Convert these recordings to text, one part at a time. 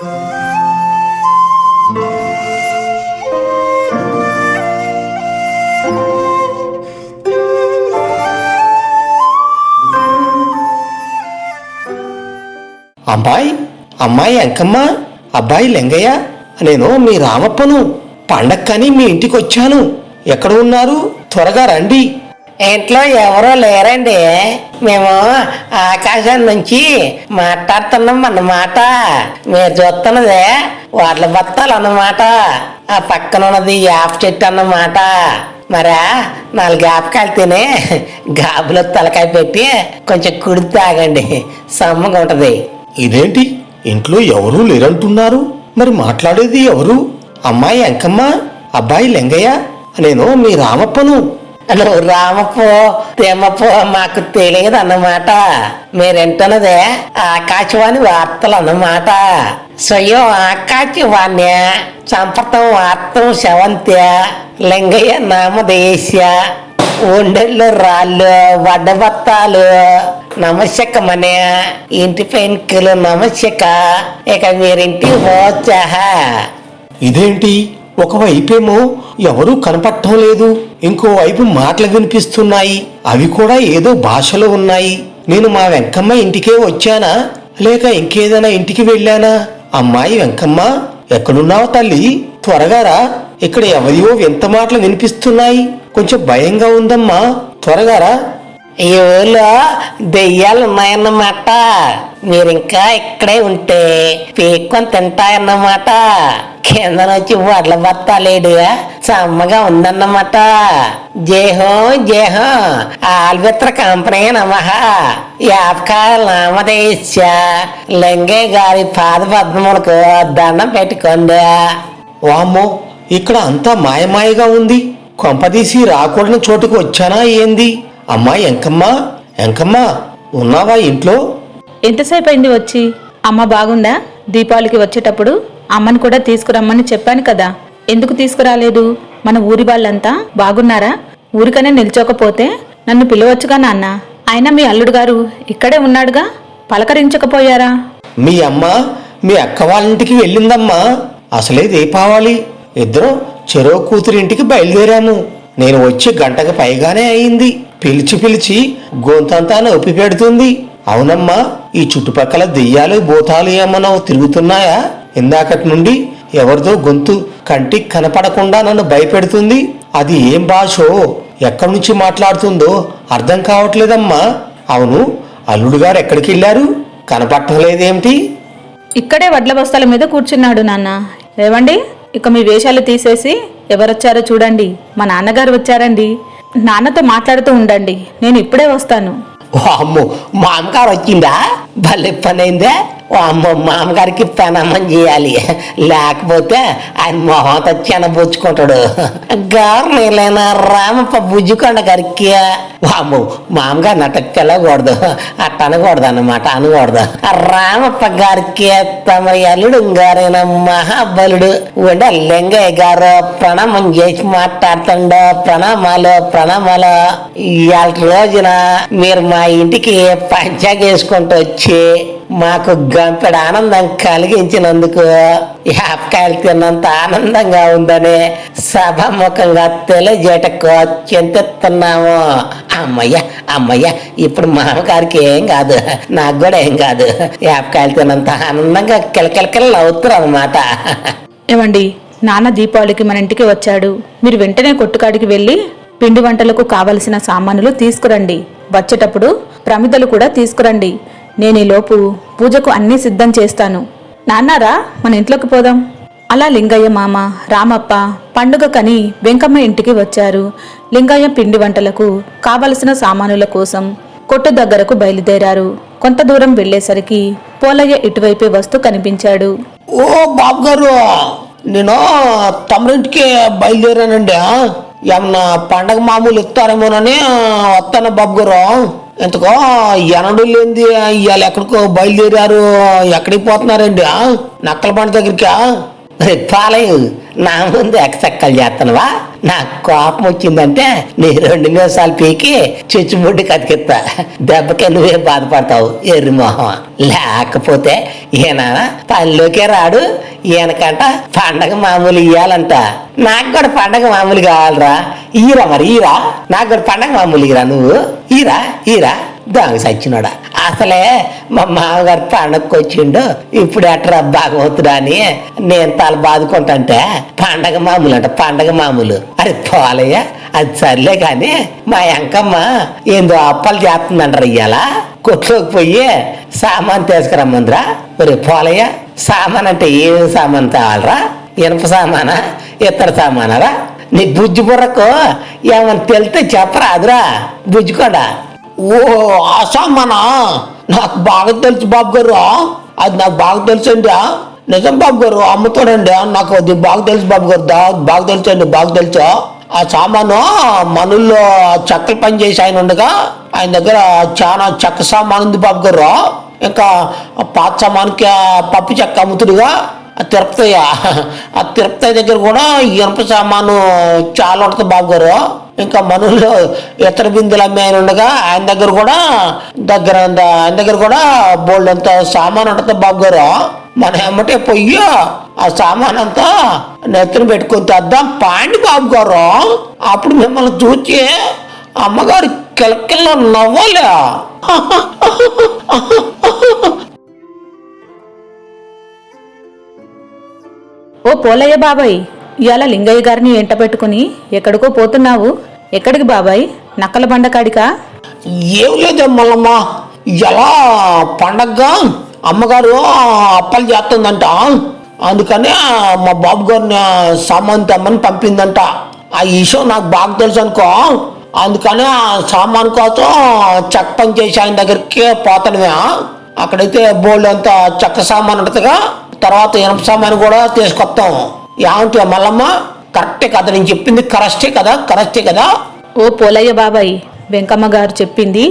అబ్బాయి అమ్మాయి అంకమ్మ అబ్బాయి లింగయ్య నేను మీ రామప్పను పండక్కని మీ ఇంటికి వచ్చాను ఎక్కడ ఉన్నారు? త్వరగా రండి. ఇంట్లో ఎవరో లేరండి. మేము ఆకాశం నుంచి మాట్లాడుతున్నాం అన్నమాట. మీరు చూస్తున్నదే వాట్ల బత్తాలు అన్నమాట. ఆ పక్కన ఉన్నది యాప్ చెట్టు అన్నమాట. మరా నాలుగు ఆపకాయలు తిని గాబులో తలకాయ పెట్టి కొంచెం కుడి తాగండి. సమ్మగా ఉంటది. ఇదేంటి? ఇంట్లో ఎవరూ లేరంటున్నారు. మరి మాట్లాడేది ఎవరు? అమ్మాయి ఎంకమ్మ? అబ్బాయి లింగయ్య? నేను మీ రామప్పను. నువ్వు రామపో తెమ్మపో మాకు తెలియదు అన్నమాట మీరేంటున్నదే ఆకాశవాణి వార్తలు అన్నమాట స్వయం ఆకాశవాణ్య సంపతం వార్తం శవంత్య లింగయ్య నామదేశ ఒండెళ్ళు రాళ్ళు వడ్డబత్తాలు నమశకమనే ఇంటి పెంకులు నమశక ఇక మీరింటికి పోవచ్చా ఇదేంటి? ఒకవైపేమో ఎవరూ కనపడటం లేదు. ఇంకోవైపు మాటలు వినిపిస్తున్నాయి. అవి కూడా ఏదో భాషలో ఉన్నాయి. నేను మా వెంకమ్మ ఇంటికే వచ్చానా? లేక ఇంకేదైనా ఇంటికి వెళ్ళానా? అమ్మాయి వెంకమ్మ ఎక్కడున్నావు తల్లి? త్వరగా రా. ఇక్కడ ఎవరియో వింత మాటలు వినిపిస్తున్నాయి. కొంచెం భయంగా ఉందమ్మా. త్వరగారా ఈ ఊళ్ళో దెయ్యాలు ఉన్నాయన్నమాట మీరు ఇంకా ఇక్కడే ఉంటే పీక్కొని తింటాయన్నమాట. కింద నుంచి వడ్ల బత్తాలేడు చమ్మగా ఉందన్నమాట. జేహో జేహో. ఆల్బిత్ర కంపెనీ నమః. యాపకాయ నామదేశ లింగే గారి పాద పద్మములకు దండం పెట్టుకోండి. వామ్మో ఇక్కడ అంతా మాయమాయగా ఉంది. కొంపదీసి రాకూడని చోటుకు వచ్చానా ఏంది? అమ్మా ఎంకమ్మా ఎంకమ్మా ఉన్నావా ఇంట్లో? ఎంతసేపు అయింది వచ్చి? అమ్మ బాగుందా? దీపావళికి వచ్చేటప్పుడు అమ్మని కూడా తీసుకురమ్మని చెప్పాను కదా. ఎందుకు తీసుకురాలేదు? మన ఊరి వాళ్ళంతా బాగున్నారా? ఊరికనే నిల్చోకపోతే నన్ను పిలవచ్చుగా నాన్న. అయినా మీ అల్లుడు గారు ఇక్కడే ఉన్నాడుగా? పలకరించకపోయారా? మీ అమ్మ మీ అక్క వాళ్ళ ఇంటికి వెళ్ళిందమ్మా. అసలే దీపావళి. ఇద్దరం చెరో కూతురింటికి బయలుదేరాము. నేను వచ్చి గంటకు పైగానే అయింది. పిలిచి పిలిచి గొంతంతా నొప్పి పెడుతుంది. అవునమ్మా ఈ చుట్టుపక్కల దెయ్యాలు భూతాలు ఏమన్నా తిరుగుతున్నాయా? ఇందాకటి నుండి ఎవరిదో గొంతు కంటికి కనపడకుండా నన్ను భయపెడుతుంది. అది ఏం భాషో ఎక్కడి నుంచి మాట్లాడుతుందో అర్థం కావట్లేదమ్మా. అవును అల్లుడు గారు ఎక్కడికి వెళ్ళారు? కనపడటం లేదేమిటి ఇక్కడే వడ్ల బస్తాల మీద కూర్చున్నాడు నాన్న. ఏవండి? ఇక మీ వేషాలు తీసేసి ఎవరొచ్చారో చూడండి. మా నాన్నగారు వచ్చారండి. నాన్నతో మాట్లాడుతూ ఉండండి. నేను ఇప్పుడే వస్తాను. ఓ అమ్మో మామగారు వచ్చిందా భలే పని అయిందే ఓ అమ్మో మామగారికి పెనమ్మని చేయాలి. లేకపోతే ఆయన మొహం చెనబుచ్చుకుంటాడు గారు నేలైనా రామప్ప బుజ్జుకొండ గారికి? ఓ మామగారు నట పిల్లకూడదు అట్ట అనకూడదు అన్నమాట అనకూడదు. రామప్ప గారికి తమ అల్లుడు గారైన మహాబలుడు. ఉండే లింగయ్య గారు ప్రణామం చేసి మాట్లాడుతుండో. ప్రణామాలు ప్రణామాలు. ఇవాళ రోజున మీరు మా ఇంటికి పంచాగేసుకుంటూ వచ్చి మాకు గంపెడ ఆనందం కలిగించినందుకు యాపకాయలు తిన్నంత ఆనందంగా ఉందని సభాముఖంగా తెలియజేటకు చింతిస్తున్నాము. అమ్మయ్య అమ్మయ్య ఇప్పుడు మామగారికి ఏం కాదు నాకు కూడా ఏం కాదు. యాపకాయలు తిన్నంత ఆనందంగా కిలకిలకిల అవుతారు అనమాట ఏమండి నాన్న దీపావళికి మన ఇంటికి వచ్చాడు. మీరు వెంటనే కొట్టుకాడికి వెళ్ళి పిండి వంటలకు కావలసిన సామానులు తీసుకురండి. వచ్చేటప్పుడు ప్రమిదలు కూడా తీసుకురండి. నేనేలోపు పూజకు అన్నీ సిద్ధం చేస్తాను. నాన్నారా మన ఇంట్లోకి పోదాం. అలా లింగయ్య మామ రామప్ప పండుగ కని వెంకమ్మ ఇంటికి వచ్చారు. లింగయ్య పిండి వంటలకు కావలసిన సామానుల కోసం కొట్టు దగ్గరకు బయలుదేరారు. కొంత దూరం వెళ్ళేసరికి పోలయ్య ఇటువైపే వస్తూ కనిపించాడు. ఓ బాబు గారు నేను తమరింటికి బయలుదేరానండి. ఏమన్నా పండగ మామూలు ఇస్తారేమోనని వస్తాను బాబు గారు ఎంతకో ఎనడు లేనిది ఇవాళ ఎక్కడికో బయలుదేరారు ఎక్కడికి పోతున్నారండి నక్కల పంట దగ్గరికి? రే నా ముందు ఎక్కచెక్కలు చేస్తున్నావా నాకు కోపం వచ్చిందంటే నీ రెండు నిమిషాలు పీకి చుచ్చుముడ్డి కతికిస్తా దెబ్బకి నువ్వే బాధపడతావు ఎర్రి మొహం. లేకపోతే ఈయన పనిలోకే రాడు ఈయనకంట పండగ మామూలు ఇయ్యాలంట. నాకు కూడా పండగ మామూలు కావాలరా. ఈరా మరి ఈరా. నాకు కూడా పండగ మామూలు ఇరా నువ్వు? ఈరా ఈరా. దొంగ సచ్చినోడా. అసలే మా మామగారు పండగకొచ్చిండు ఇప్పుడు ఎట్రా బాగవుతుడా అని నేను తల బాదుకుంటుంటే పండగ మామూలు అంట పండగ మామూలు. అరే పోలయ్య అది సర్లే కానీ మా ఎంకమ్మ ఏందో అప్పలు చేస్తుందంటారు ఇయ్యాల. కొట్లోకి పోయి సామాన్ తీసుకురమ్మందిరా. ఒరే పోలయ్య సామాన్ అంటే ఏం సామాన్ కావాలరా ఇనుప సామానా? ఇతర సామానరా? నీ బుజ్జి బుర్రకు ఏమని తెలితే చెప్పరాదురా. బుజ్జికోడా ఓ ఆసామనా నాకు బాగా తెలుసు బాబు గారు. అది నాకు బాగా తెలుసు అండి నిజం బాబు గారు అమ్ముతాడండి నాకు అది బాగా తెలుసు బాబు గారు బాగా తెలుసు అండి బాగా తెలుసు. ఆ సామాను మనుల్లో చెక్కలు పని చేసి ఆయన ఉండగా ఆయన దగ్గర చాలా చెక్క సామాను ఉంది బాబు గారు. ఇంకా పాత సామాన్కి పప్పు చెక్క అమ్ముతుడుగా ఆ తిరుపతి ఆ తిరుపతి దగ్గర కూడా ఇనప ఇనుప సామాను చాలా ఉంటుంది బాబు గారు. ఇంకా మనులు ఇతర బిందులు అమ్మే ఆయన ఉండగా ఆయన దగ్గర కూడా దగ్గర ఆయన దగ్గర కూడా బోల్డ్ అంత సామాన్ ఉంటుంది బాబు గారు. మన ఏమంటే పొయ్యో. ఆ సామాన్ అంతా నెత్తిన పెట్టుకుని తెద్దాం పాండి బాబు గారు. అప్పుడు మిమ్మల్ని చూచి అమ్మగారు కిలకిల్ల నవ్వాలే? ఓ పోలయ్య బాబాయ్ ఇవాళ లింగయ్య గారిని ఎంట పెట్టుకుని ఎక్కడికో పోతున్నావు. ఎక్కడికి బాబాయ్? నక్కల బండకాడికా ఏం లేదే మల్లమ్మ. ఎలా పండగగా? అమ్మగారు అప్పలు చేస్తుందంట. అందుకనే మా బాబు గారిని సామాన్ తెమ్మని పంపిందంట. ఆ విషయం నాకు బాగా తెలుసు అనుకో. అందుకని ఆ సామాన్ కోసం చెక్క పని చేసి ఆయన దగ్గరికి పోతానువే అక్కడైతే బోల్డ్ అంత చెక్క సామాన్ ఉంటుందిగా. తర్వాత ఇనప సామాన్ కూడా తీసుకొస్తాం. ఏమంటే మల్లమ్మ? కరెక్టే కదా నేను చెప్పింది కరెక్టే కదా కరెక్టే కదా? ఓ పోలయ్య బాబాయ్ వెంకమ్మ గారు చెప్పింది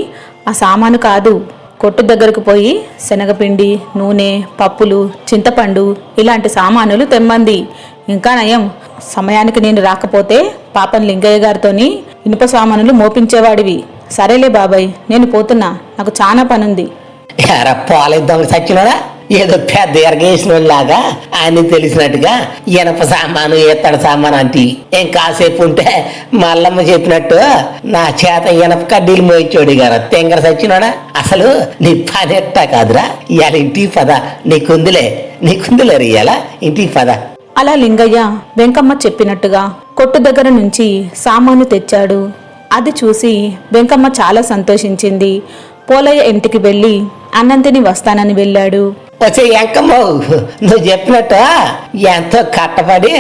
ఆ సామాను కాదు కొట్టు దగ్గరకు పోయి శనగపిండి నూనె పప్పులు చింతపండు ఇలాంటి సామానులు తెమ్మంది. ఇంకా నయం సమయానికి నేను రాకపోతే పాపం లింగయ్య గారితోని ఇనుప సామానులు మోపించేవాడివి. సరేలే బాబాయ్ నేను పోతున్నా నాకు చాలా పనుంది. ఎరా పోలేదు దొంగ సచ్చినోడా? ఏదో పెద్ద ఎరగేసిన లాగా అని తెలిసినట్టుగా ఇనప సామాను ఇత్తడి సామాను అంటే. ఏం కాసేపు ఉంటే మల్లమ్మ చెప్పినట్టు నా చేత ఇనప కడ్డీలు మోయించోడు గారు. తెంగర సచ్చినోడా? అసలు నీ పని ఎట్టా కాదురా? ఇవాళ ఇంటికి పద. నీకుందిలే. నీకుందిలే ఇవాళ ఇంటికి పద. అలా లింగయ్య వెంకమ్మ చెప్పినట్టుగా కొట్టు దగ్గర నుంచి సామాను తెచ్చాడు. అది చూసి వెంకమ్మ చాలా సంతోషించింది. పోలయ్య ఇంటికి వెళ్ళి అన్నం తిని వస్తానని వెళ్ళాడు. వచ్చే ఎంకమ్మ నువ్వు చెప్పినట్టు ఎంతో కట్టపడి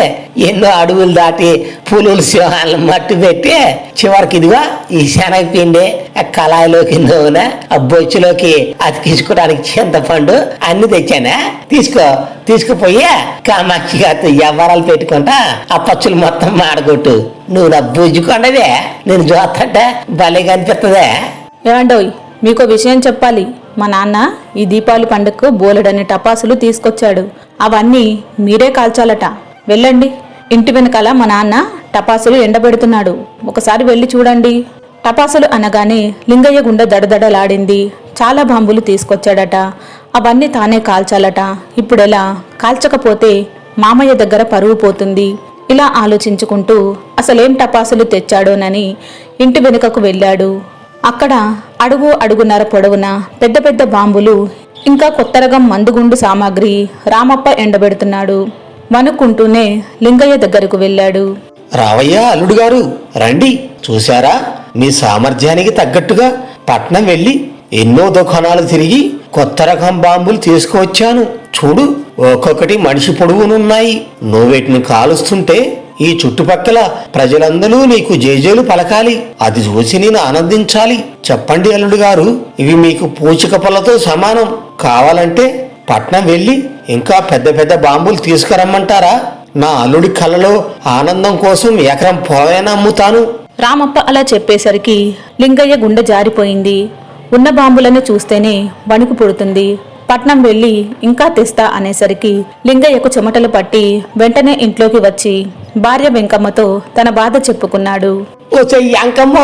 ఎన్నో అడవులు దాటి పులులు సింహాలను మట్టి పెట్టి చివరికి ఇదిగో ఈ శనగపిండి ఆ కళాయిలోకి నూనె ఆ బొచ్చులోకి అతికించుకోవడానికి చింతపండు అన్ని తెచ్చానా? తీసుకో తీసుకుపోయి కామాక్షి గారితో వ్యవహారాలు పెట్టుకుంటా ఆ పచ్చులు మొత్తం మాడగొట్టు. నువ్వు నా బుజ్జుకొండదే నేను చూస్తుంటే భలే కనిపిస్తుందే ఏమండోయ్ మీకో విషయం చెప్పాలి. మా నాన్న ఈ దీపావళి పండుగకు బోలెడని టపాసులు తీసుకొచ్చాడు. అవన్నీ మీరే కాల్చాలట. వెళ్ళండి. ఇంటి వెనకాల మా నాన్న టపాసులు ఎండబెడుతున్నాడు. ఒకసారి వెళ్ళి చూడండి. టపాసులు అనగానే లింగయ్య గుండె దడదడలాడింది. చాలా బాంబులు తీసుకొచ్చాడట. అవన్నీ తానే కాల్చాలట. ఇప్పుడెలా? కాల్చకపోతే మామయ్య దగ్గర పరువు పోతుంది. ఇలా ఆలోచించుకుంటూ అసలేం టపాసులు తెచ్చాడోనని ఇంటి వెనుకకు వెళ్ళాడు. అక్కడ అడుగు అడుగున్నర పొడవున పెద్ద పెద్ద బాంబులు ఇంకా కొత్త రకం మందుగుండు సామాగ్రి రామప్ప ఎండబెడుతున్నాడు. వణుక్కుంటూనే లింగయ్య దగ్గరకు వెళ్ళాడు. రావయ్యా అల్లుడు గారు రండి. చూశారా? మీ సామర్థ్యానికి తగ్గట్టుగా పట్నం వెళ్ళి ఎన్నో దుకాణాలు తిరిగి కొత్త రకం బాంబులు తీసుకువచ్చాను. చూడు ఒక్కొక్కటి మనిషి పొడవునున్నాయి నువ్వు వీటిని కాలుస్తుంటే ఈ చుట్టుపక్కల ప్రజలందరూ నీకు జేజేలు పలకాలి. అది చూసి నేను ఆనందించాలి. చెప్పండి అల్లుడు గారు ఇవి మీకు పూచిక పళ్ళతో సమానం. కావాలంటే పట్నం వెళ్ళి ఇంకా పెద్ద పెద్ద బాంబులు తీసుకురమ్మంటారా? నా అల్లుడి కళ్ళలో ఆనందం కోసం ఎకరం పోయన అమ్ముతాను. రామప్ప అలా చెప్పేసరికి లింగయ్య గుండె జారిపోయింది. ఉన్న బాంబులను చూస్తేనే వణుకు పుడుతుంది. పట్నం వెళ్ళి ఇంకా తెస్తా అనేసరికి లింగయ్యకు చెమటలు పట్టి వెంటనే ఇంట్లోకి వచ్చి భార్య వెంకమ్మతో తన బాధ చెప్పుకున్నాడు. ఓ ఎంకమ్మ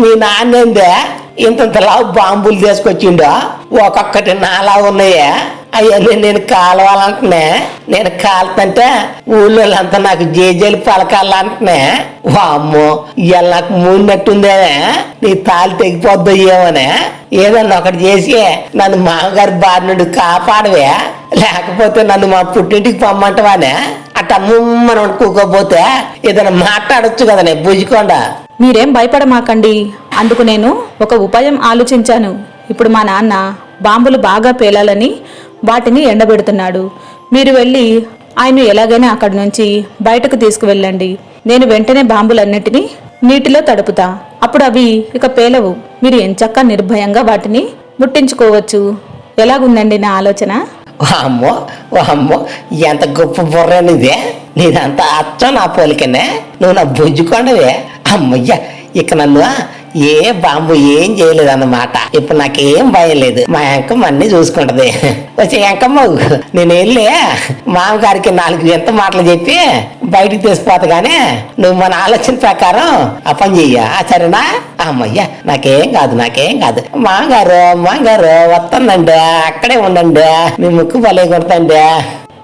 మీ నాన్నేందే? ఇంతంతలా బాంబులు తీసుకొచ్చిండా? ఒక్కొక్కటి నాలా ఉన్నాయా? అవన్నీ నేను కాలవాలంటున్నా. నేను కాలుతుంటే ఊళ్ళో అంతా నాకు జేజేలు పలకాలంటున్నా. వామ్మో ఇవాళ నాకు మూడినట్టుందే నీ తాళి తెగిపోద్దో ఏమనే. ఏదన్నా ఒకటి చేసి నన్ను మామగారి బారి నుండి కాపాడవే. లేకపోతే నన్ను మా పుట్టింటికి పొమ్మంటవానే. అట్ట ముమ్మని అనుకోకపోతే ఏదైనా మాట్లాడొచ్చు కదనే బుజ్జికొండ. మీరేం భయపడమాకండి. అందుకు నేను ఒక ఉపాయం ఆలోచించాను. ఇప్పుడు మా నాన్న బాంబులు బాగా పేలాలని వాటిని ఎండబెడుతున్నాడు. మీరు వెళ్ళి ఆయన ఎలాగైనా అక్కడి నుంచి బయటకు తీసుకువెళ్ళండి. నేను వెంటనే బాంబులన్నిటినీ నీటిలో తడుపుతా. అప్పుడు అవి ఇక పేలవు. మీరు ఎంచక్క నిర్భయంగా వాటిని ముట్టించుకోవచ్చు. ఎలాగుందండి నా ఆలోచన? అమ్మో అమ్మో ఎంత గొప్ప బుర్రనిదే నీదంతా అచ్చ నా పోలికనే. నువ్వు నా బుజ్జుకొండవే అమ్మయ్య ఇక నన్ను ఏ బాంబు ఏం చేయలేదు అన్నమాట. ఇప్పుడు నాకేం భయం లేదు. మా అంకమ్మ అన్ని చూసుకుంటది. వచ్చే అంకమ్మ నేను వెళ్ళి మామగారికి నాలుగు ఎంత మాటలు చెప్పి బయటికి తీసిపోతా గానీ నువ్వు మన ఆలోచన ప్రకారం ఆ పని చెయ్య. ఆ సరేనా? అమ్మయ్యా నాకేం కాదు నాకేం కాదు. మామగారు మామగారు వస్తుందండి అక్కడే ఉండండి. మీ ముక్కు భలే కొడతండి.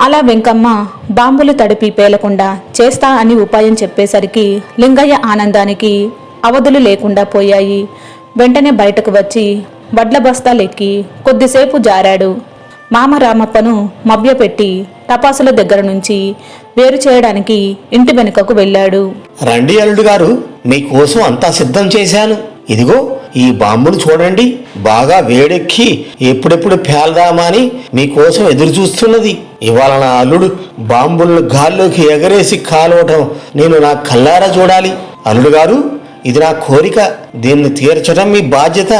అలా వెంకమ్మ బాంబులు తడిపి పేలకుండా చేస్తా అని ఉపాయం చెప్పేసరికి లింగయ్య ఆనందానికి అవధులు లేకుండా పోయాయి. వెంటనే బయటకు వచ్చి వడ్ల బస్తాలెక్కి కొద్దిసేపు జారాడు. మామ రామప్పను మభ్యపెట్టి టపాసుల దగ్గర నుంచి వేరు చేయడానికి ఇంటి వెనుకకు వెళ్ళాడు. రండి అల్లుడు గారు మీకోసం అంతా సిద్ధం చేశాను. ఇదిగో ఈ బాంబును చూడండి. బాగా వేడెక్కి ఎప్పుడెప్పుడు పేలదామా అని మీకోసం ఎదురు చూస్తున్నది ఇవాళ నా అల్లుడు బాంబులను గాల్లోకి ఎగరేసి కాలవటం నేను నా కల్లారా చూడాలి. అల్లుడు గారు ఇది నా కోరిక దీన్ని తీర్చడం మీ బాధ్యత.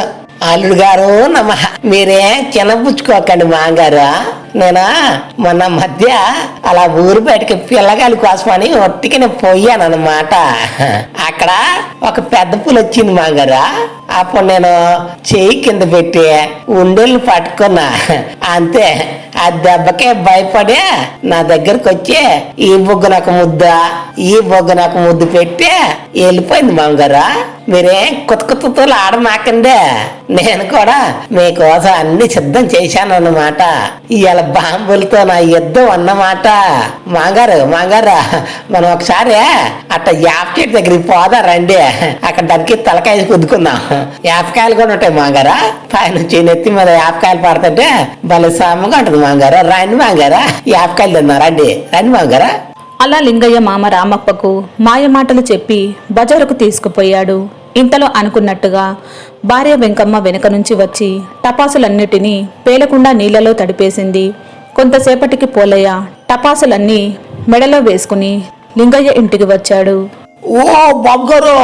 అల్లుడు గారు నమ. మీరే చిన్నపుచ్చుకోకండి మాంగారు నేను? మొన్న మధ్య అలా ఊరు బయటకి పిల్లగాలి కోసమని ఒట్టికి నేను పోయాను అక్కడ ఒక పెద్ద పులి వచ్చింది మాంగారు అప్పుడు నేను చెయ్యి కింద పెట్టి ఉండేళ్ళు పట్టుకున్నా. అంతే. ఆ దెబ్బకే భయపడి నా దగ్గరకు వచ్చి ఈ బొగ్గు నాకు ముద్ద ఈ బొగ్గు నాకు ముద్దు పెట్టి వెళ్ళిపోయింది మామగారు. మీరేం కొత్త కొత్తలు ఆడమాకండి. నేను కూడా మీకోసం అన్ని సిద్ధం చేశాను అన్నమాట. ఇవాళ బాంబులతో నా యుద్ధం అన్నమాట. మాంగారు మాంగారు మనం ఒకసారి అట్ట యాప్ చెట్టు దగ్గరికి పోదా రండి. అక్కడ దానికి తలకాయ కుద్దుకుందాం యాపకాయలు కూడా ఉంటాయి మాంగారా పైనుంచి నెత్తి మీద యాపకాయలు పడుతుంటే భలే సమ్మగా ఉంటుంది మాంగారు రండి మాంగారా యాపకాయలు తిందాం రండి. రండి మాంగారా అలా లింగయ్య మామ రామప్పకు మాయమాటలు చెప్పి బజారుకు తీసుకుపోయాడు. ఇంతలో అనుకున్నట్టుగా భార్య వెంకమ్మ వెనుక నుంచి వచ్చి టపాసులన్నిటినీ పేలకుండా నీళ్ళలో తడిపేసింది. కొంతసేపటికి పోలయ్య టపాసులన్నీ మెడలో వేసుకుని లింగయ్య ఇంటికి వచ్చాడు. ఓ బాబు గారు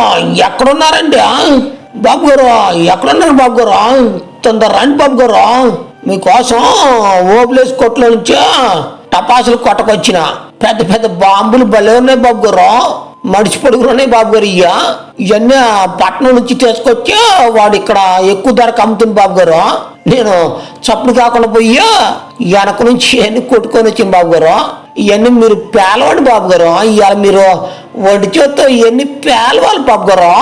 ఎక్కడున్నారండి? బాబు గారు ఎక్కడున్నారు బాబు గారు తొందర రండి బాబు గారు మీకోసం ఓబ్లేస్ కొట్లో నుంచి టపాసులు కొట్టకొచ్చిన. పెద్ద పెద్ద బాంబులు భలే ఉన్నాయి బాబు గారు మడిచి పొడుగులు ఉన్నాయి బాబు గారు ఇయ్య. ఇవన్నీ పట్నం నుంచి తీసుకొచ్చి వాడు ఇక్కడ ఎక్కువ ధరకు అమ్ముతుంది బాబు గారు నేను చప్పుడు కాకుండా పోయి వెనక నుంచి ఇవన్నీ కొట్టుకొని వచ్చింది బాబు గారు ఇవన్నీ మీరు పేలవండి బాబు గారు ఇవాళ మీరు వడ్డీ చేత్తో ఇవన్నీ పేలవాలి బాబు గారు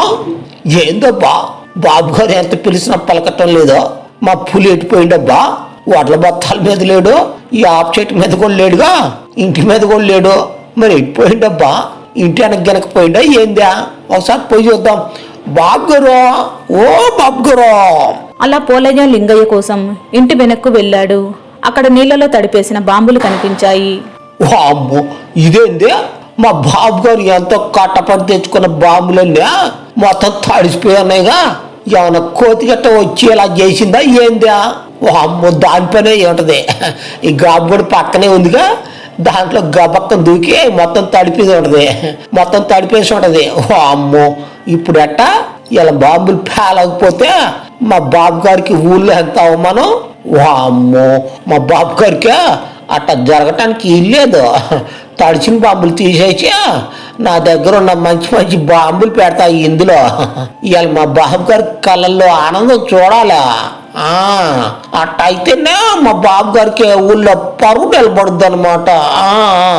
ఏందో బా బాబు గారు ఎంత పిలిచినా పలకటం లేదో? మా పులి ఎట్టిపోయిండబ్బా వడ్ల బత్తాల మీద లేడు ఈ ఆప్ చెట్టు మీద కూడా లేడుగా? ఇంటి మీద కూడా లేడు. మరి ఎట్టిపోయిండబ్బా ఇంటి వెనక గెనకపోయిండా ఏందా? ఒకసారి పోయి చూద్దాం. బాబు గారు ఓ బాబు గారు! అలా పోలయ్య లింగయ్య కోసం ఇంటి వెనక్కు వెళ్ళాడు. అక్కడ నీళ్ళలో తడిపేసిన బాంబులు కనిపించాయి. ఇదేంది? మా బాబు గారు ఎంతో కట్టపడి తెచ్చుకున్న బాంబులన్నీ మొత్తం తడిసిపోయి ఉన్నాయిగా ఏమైనా కోతి గట్ట వచ్చి ఇలా చేసిందా ఏందా? అమ్మో దానిపైనే ఉంటది ఈ గాబు కూడా పక్కనే ఉందిగా. దాంట్లో గబక్కం దూకి మొత్తం తడిపేసి ఉంటది. మొత్తం తడిపేసి ఉంటది. అమ్మో ఇప్పుడు ఎట్ట? ఇలా బాంబులు పేలకపోతే మా బాబు గారికి ఊళ్ళో ఎంత అవమానం? అమ్మో మా బాబు గారికి? అట్ట జరగటానికి ఇల్లేదు? తడిచిన బాంబులు తీసేసి నా దగ్గర ఉన్న మంచి మంచి బాంబులు పెడతాయి ఇందులో. ఇవాళ మా బాబు గారి కళ్ళల్లో ఆనందం చూడాలా? అట్టయితేనే మా బాబు గారికి ఊళ్ళో పరువు నిలబడుద్ది అనమాట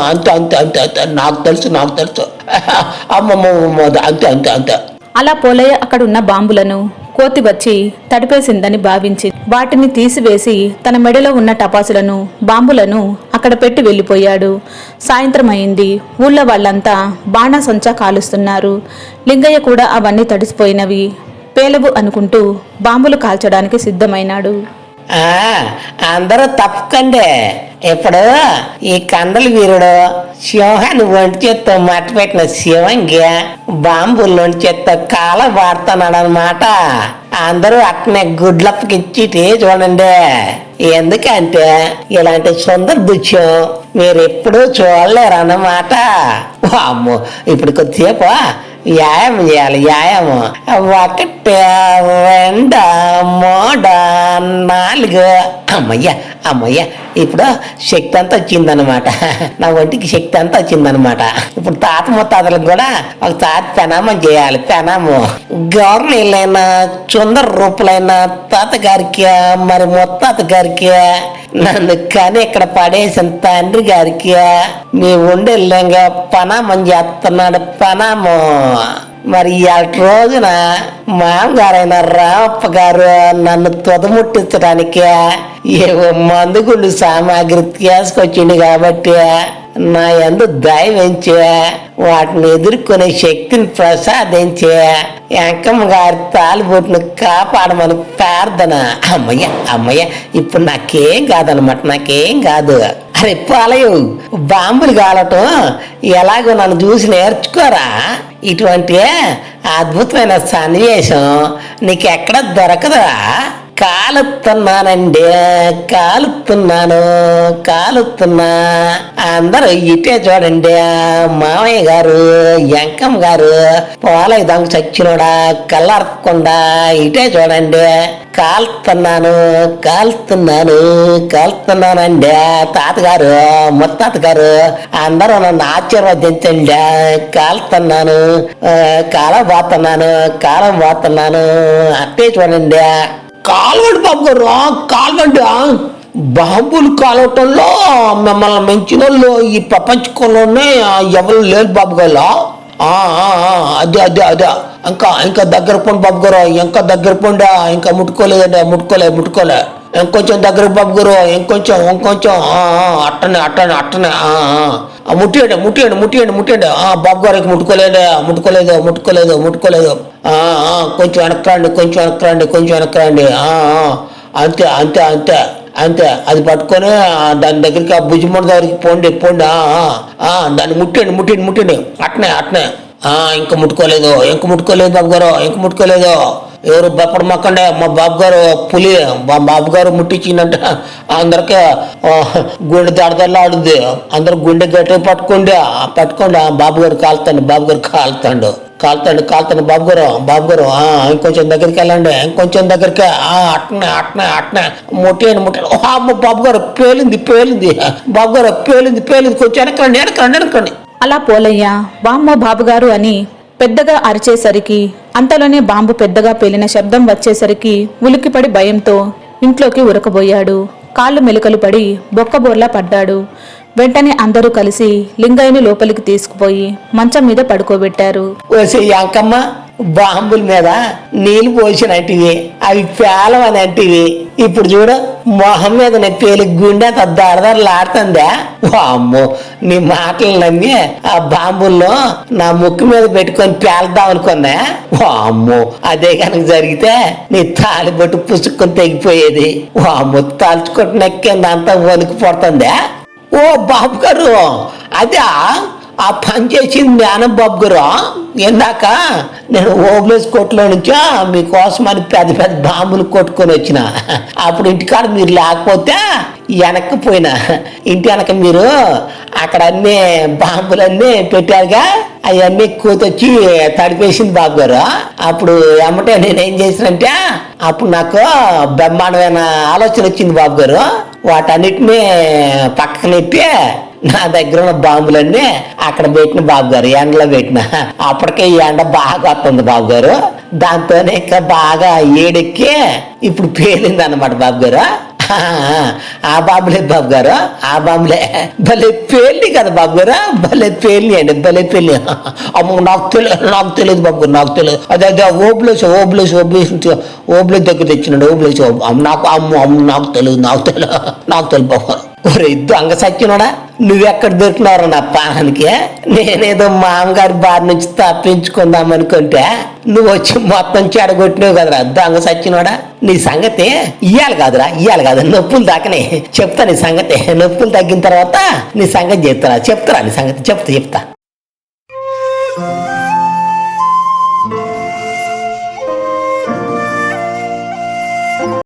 అంతే అంతే అంతే అంతే. నాకు తెలుసు నాకు తెలుసు. అమ్మమ్మ. అంతే అంతే అంతే. అలా పోలయ్య అక్కడున్న బాంబులను కోతి వచ్చి తడిపేసిందని భావించి వాటిని తీసివేసి తన మెడలో ఉన్న టపాసులను బాంబులను అక్కడ పెట్టి వెళ్ళిపోయాడు. సాయంత్రం అయింది. ఊళ్ళో వాళ్ళంతా బాణాసంచా కాలుస్తున్నారు. లింగయ్య కూడా అవన్నీ తడిసిపోయినవి. పేలవు అనుకుంటూ బాంబులు కాల్చడానికి సిద్ధమైనాడు. అందరూ తప్పకండి. ఇప్పుడు ఈ కండల వీరుడు సింహాన్ని ఒంటి చేత్తో మట్టిపెట్టిన శివంగి బాంబులు ఒంటి చేత్తో కాల వాడుతున్నాడు అనమాట అందరూ అట్నే గుడ్లప్పకిచ్చి చూడండి. ఎందుకంటే ఇలాంటి సుందర దృశ్యం మీరు ఎప్పుడూ చూడలేరు అన్నమాట అమ్మో ఇప్పుడు కొద్దిసేపు వ్యాయామం చేయాలి వ్యాయామం ఒకటి రెండు మూడు నాలుగు అమ్మయ్య అమ్మయ్య. ఇప్పుడు శక్తి అంతా వచ్చిందనమాట నా ఒంటికి శక్తి అంతా వచ్చిందనమాట ఇప్పుడు తాత ముత్తాతలకు కూడా ఒక తాత పెనామం చేయాలి పెనాము. గవర్నీలైన చుందర రూపులైన తాతగారికి మరి ముత్తాత గారికి నన్ను కానీ ఇక్కడ పడేసిన తండ్రి గారికి మీ ఉండే పనామం చేస్తున్నాడు పనాము. మరి ఇవాళ రోజున మామగారైన రామప్ప గారు నన్ను తుదముట్టించడానికి ఏవో మందుగుళ్ళు సామాగ్రి తీసుకొచ్చిండు కాబట్టి నా ఎందు దయవించి వాటిని ఎదుర్కొనే శక్తిని ప్రసాదించి వెంకమ్మ గారి తాలిబొట్టును కాపాడమని ప్రార్థన. అమ్మయ్య అమ్మయ్య ఇప్పుడు నాకేం కాదనమాట నాకేం కాదు. అరే పాలయం బాంబులు కాలటం ఎలాగో నన్ను చూసి నేర్చుకోరా? ఇటువంటి అద్భుతమైన సన్నివేశం నీకెక్కడ దొరకదురా కాలుతున్నానండి కాలుతున్నాను కాలుతున్నా. అందరూ ఇటే చూడండి మామయ్య గారు ఎంకమ్మ గారు పోలై దొంగ చచ్చినోడా కళ్ళార్పకుండా ఇటే చూడండి. కాలుతున్నాను కాలుతున్నాను కాలుతున్నానండి. తాతగారు ముత్తాత గారు అందరూ నన్ను ఆశీర్వదించండి. కాలుతున్నాను కాలం పోతున్నాను కాలం పోతున్నాను. అట్టే చూడండి. కాల్వండి బాబు గారు కాల్వండి బాబులు కాలవటంలో మిమ్మల్ని మించిన వాళ్ళు ఈ ప్రపంచంలోనే ఎవరు లేరు బాబు గారు. అదే అదే అదే. ఇంకా ఇంకా దగ్గర పోండి బాబు గారు ఇంకా దగ్గర పోండి ఇంకా ముట్టుకోలేదండి ముట్టుకోలే ముట్టుకోలే. ఇంకొంచెం దగ్గర బాబు గారు ఇంకొంచెం ఇంకొంచెం అట్టనే అట్టనే అట్టనే ముట్టియండి ముట్టియండి ముట్టియండి ముట్టియండి. ఆ బాబు గారికి ముట్టుకోలేదు ముట్టుకోలేదు ముట్టుకోలేదు ముట్టుకోలేదు. కొంచెం వెనక్రండి కొంచెం వెనక్రండి కొంచెం వెనక్రండి అంతే అంతే అంతే అంతే. అది పట్టుకొని దాని దగ్గరికి ఆ భుజముడి దగ్గరికి పోండి పోండి. దాన్ని ముట్టండి ముట్టండి ముట్టండి అట్నే అట్నే. ఇంక ఇంకా ముట్టుకోలేదు ఇంక ముట్టుకోలేదు బాబు గారు ఇంక ముట్టుకోలేదు. ఎవరు బప్పడు మొక్కండే మా బాబు గారు పులి మా బాబు గారు ముట్టించిందంట అందరికీ ఆ, గుండె దడదలాడుద్ది అందరు గుండె గట్టి పట్టుకోండి పట్టుకోండి బాబు గారు కాలుతాండి బాబు గారు కాలుతాండు. కాలుతాండి కాలుతాండి బాబు గారు బాబు గారు ఇంకొంచెం దగ్గరికి వెళ్ళండి ఇంకొంచెం దగ్గరికి ఆ, అట్నే అట్నే అట్నే ముట్టేయండి ముట్టండి అమ్మ బాబు గారు పేలింది పేలింది. బాబు గారు పేలింది పేలింది. కొంచెం వెనకండి వెనకండి వెనకండి. అలా పోలయ్యా బామ్మ బాబుగారు అని పెద్దగా అరిచేసరికి అంతలోనే బాంబు పెద్దగా పేలిన శబ్దం వచ్చేసరికి ఉలిక్కిపడి భయంతో ఇంట్లోకి ఉరకబోయాడు. కాళ్ళు మెలుకలు పడి బొక్కబోర్లా పడ్డాడు. వెంటనే అందరూ కలిసి లింగయ్యని లోపలికి తీసుకుపోయి మంచం మీద పడుకోబెట్టారు. బాంబుల మీద నీళ్ళు పోసినట్టివి అవి పేలవనంటివి ఇప్పుడు చూడు మొహం మీద పేలి గుండె అంత దడదడలాడుతుందా అమ్మో నీ మాటలు నమ్మి ఆ బాంబుల్లో నా ముక్కు మీద పెట్టుకొని పేలుద్దాం అనుకున్నా? అమ్మో అదే కనుక జరిగితే నీ తాలి బొట్టు పుసుక్కుని తెగిపోయేది. అమ్మో తలుచుకుంటున్న కింద అంతా వణుకు పడుతుందా? ఓ బాబు గారు అదే? ఆ పని చేసింది జ్ఞానం బాబు గారు. ఇందాక నేను ఓబ్లేస్ కోట్లో నుంచా మీకోసం అని పెద్ద పెద్ద బాంబులు కొట్టుకొని వచ్చిన. అప్పుడు ఇంటికాడ మీరు లేకపోతే వెనక్కి పోయినా. ఇంటి వెనక మీరు అక్కడ అన్ని బాంబులన్నీ పెట్టారుగా అవన్నీ కూతొచ్చి తడిపేసింది బాబు గారు. అప్పుడు ఏమంటే నేనేం చేసినంటే అప్పుడు నాకు బ్రహ్మాండమైన ఆలోచన వచ్చింది బాబు గారు. వాటన్నిటిని పక్కన నెట్టి నా దగ్గర ఉన్న బాంబులన్నీ అక్కడ పెట్టిన బాబు గారు ఎండలో పెట్టిన. అప్పటికే ఈ ఎండ బాగా వస్తుంది బాబు గారు దాంతోనే ఇంకా బాగా ఏడెక్కి ఇప్పుడు పేలింది అనమాట బాబు గారు ఆ, బాబులే బాబు గారు ఆ బాబులే. భలే పేలి కదా బాబు గారు భలే పేలి అండి భలే పేలి అమ్మ నాకు తెలియదు నాకు తెలియదు బాబు గారు నాకు తెలియదు అదే అదే ఓబ్లేస్ ఓబ్లేస్ ఓబ్లేస్ ఓబ్లేస్ దగ్గర తెచ్చినాడు ఓబ్లేస్ నాకు అమ్మ అమ్మ నాకు తెలియదు నాకు తెలియదు నాకు తెలియదు బాబు గారు ఒరే దొంగ నువ్వెక్కడ దొరికినారు నా పానానికి నేనేదో మామగారి బారి నుంచి తప్పించుకుందాం అనుకుంటే నువ్వు వచ్చి మొత్తం చెడగొట్టినావు కదరా దొంగ సచ్చినోడా? నీ సంగతి ఇయ్యాలి కాదురా ఇయ్యాలి కాదు నొప్పులు దాకనే చెప్తా నీ సంగతి నొప్పులు తగ్గిన తర్వాత నీ సంగతి చెప్తారా? చెప్తారా నీ సంగతి? చెప్తా చెప్తా.